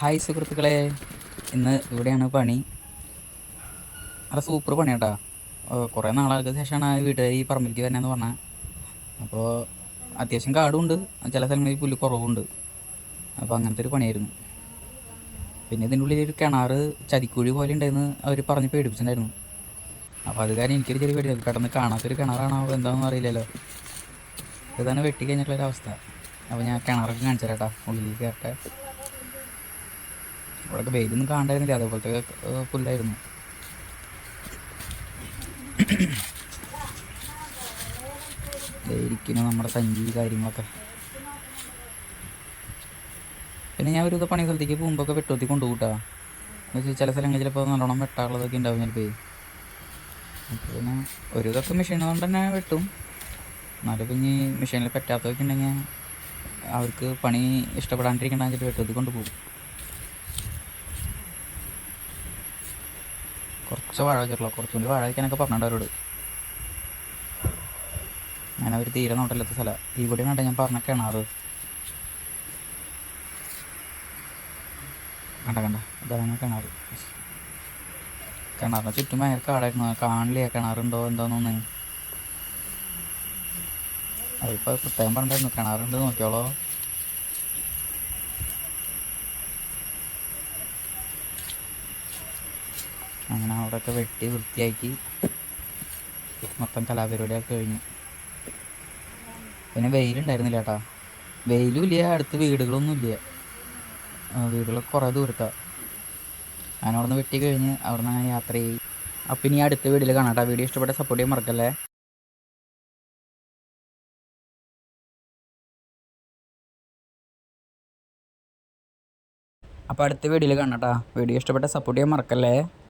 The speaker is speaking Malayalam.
ഹായ് സുഹൃത്തുക്കളെ. ഇന്ന് ഇവിടെയാണ് പണി. അത് സൂപ്പർ പണി കേട്ടോ കുറേ നാളുകൾക്ക് ശേഷമാണ് വീട്ടുകാർ ഈ പറമ്പിലേക്ക് വരണമെന്ന് പറഞ്ഞാൽ അപ്പോൾ അത്യാവശ്യം കാടുണ്ട്. ചില സ്ഥലങ്ങളിൽ പുല്ല് കുറവുണ്ട്. അപ്പോൾ അങ്ങനത്തെ ഒരു പണിയായിരുന്നു. പിന്നെ ഇതിന്റെ ഉള്ളിൽ ഒരു കിണർ ചതിക്കുഴി പോലെ ഉണ്ടായിരുന്നു അവർ പറഞ്ഞ് പേടിപ്പിച്ചിട്ടുണ്ടായിരുന്നു. അപ്പോൾ അത് കാരണം എനിക്കൊരു ചെറിയ പേടി പെട്ടെന്ന് കാണാത്തൊരു കിണറാണോ എന്താണെന്ന് അറിയില്ലല്ലോ. ഇതാണ് വെട്ടി കഴിഞ്ഞിട്ടുള്ളൊരു അവസ്ഥ. അപ്പോൾ ഞാൻ കിണറൊക്കെ കാണിച്ചു തരാട്ടാ ഉള്ളിലേക്ക് കയറട്ടെ. ഇവിടെയൊക്കെ വെയിലൊന്നും കാണണ്ടായിരുന്നില്ല? അതേപോലത്തെ പുല്ലായിരുന്നു. ഇരിക്കുന്നു നമ്മുടെ സഞ്ചി കാര്യങ്ങളൊക്കെ. പിന്നെ ഞാൻ ഒരു ഇത് പണി സ്ഥലത്തേക്ക് പോകുമ്പോൾ ഒക്കെ വെട്ടുവത്തി കൊണ്ടുപോട്ടാ എന്ന് വെച്ചാൽ ചില സ്ഥലങ്ങളിൽ ചിലപ്പോൾ നല്ലോണം വെട്ടാനുള്ളതൊക്കെ ഉണ്ടാവും ചിലപ്പോൾ അപ്പോൾ പിന്നെ ഒരു ഇതൊക്കെ മെഷീൻ കൊണ്ട് തന്നെ വെട്ടും. എന്നാലും പിന്നെ മെഷീനിൽ പറ്റാത്തതൊക്കെ ഉണ്ടെങ്കിൽ അവർക്ക് പണി ഇഷ്ടപ്പെടാണ്ടിരിക്കണമെന്ന് വെച്ചിട്ട് വെട്ടുത്തി കൊണ്ടുപോകും. കുറച്ച് വാഴ വെച്ചിട്ടുള്ളൂ കുറച്ചുകൂടി വാഴ വയ്ക്കാനൊക്കെ പറഞ്ഞിട്ടുണ്ട് അവരോട്. ഞാൻ അവർ തീരെ നോട്ടില്ലാത്ത സ്ഥലം. കൂടി കണ്ട ഞാൻ പറഞ്ഞ കിണാറ്. കണ്ട കണ്ട. ഇതാണ് കിണാറ്. കിണറിന് ചുറ്റും ഭയങ്കര കാടായിരുന്നു. കാണില്ല കിണറുണ്ടോ എന്താന്നൊന്ന്. അതിപ്പോൾ പ്രത്യേകം പറഞ്ഞിട്ടായിരുന്നു കിണറുണ്ട് നോക്കിയോളോ. അങ്ങനെ അവിടെയൊക്കെ വെട്ടി വൃത്തിയാക്കി മൊത്തം കലാപരിപാടിയൊക്കെ കഴിഞ്ഞു. പിന്നെ വെയിലുണ്ടായിരുന്നില്ല ചേട്ടാ വെയിലും ഇല്ല അടുത്ത് വീടുകളൊന്നും ഇല്ല വീടുകളൊക്കെ കുറേ ദൂരത്താണ് ഞാൻ അവിടെ നിന്ന് വെട്ടി കഴിഞ്ഞ് അവിടെ നിന്ന് അങ്ങനെ യാത്ര ചെയ്യും അപ്പം ഇനി അടുത്ത വീഡിയോയിൽ കാണാം കേട്ടോ. വീഡിയോ ഇഷ്ടപ്പെട്ട സപ്പോർട്ട് ചെയ്യാൻ മറക്കല്ലേ. അപ്പോൾ അടുത്ത വീഡിയോയിൽ കാണാം കേട്ടോ. വീഡിയോ ഇഷ്ടപ്പെട്ട സപ്പോർട്ട് ചെയ്യാൻ മറക്കല്ലേ.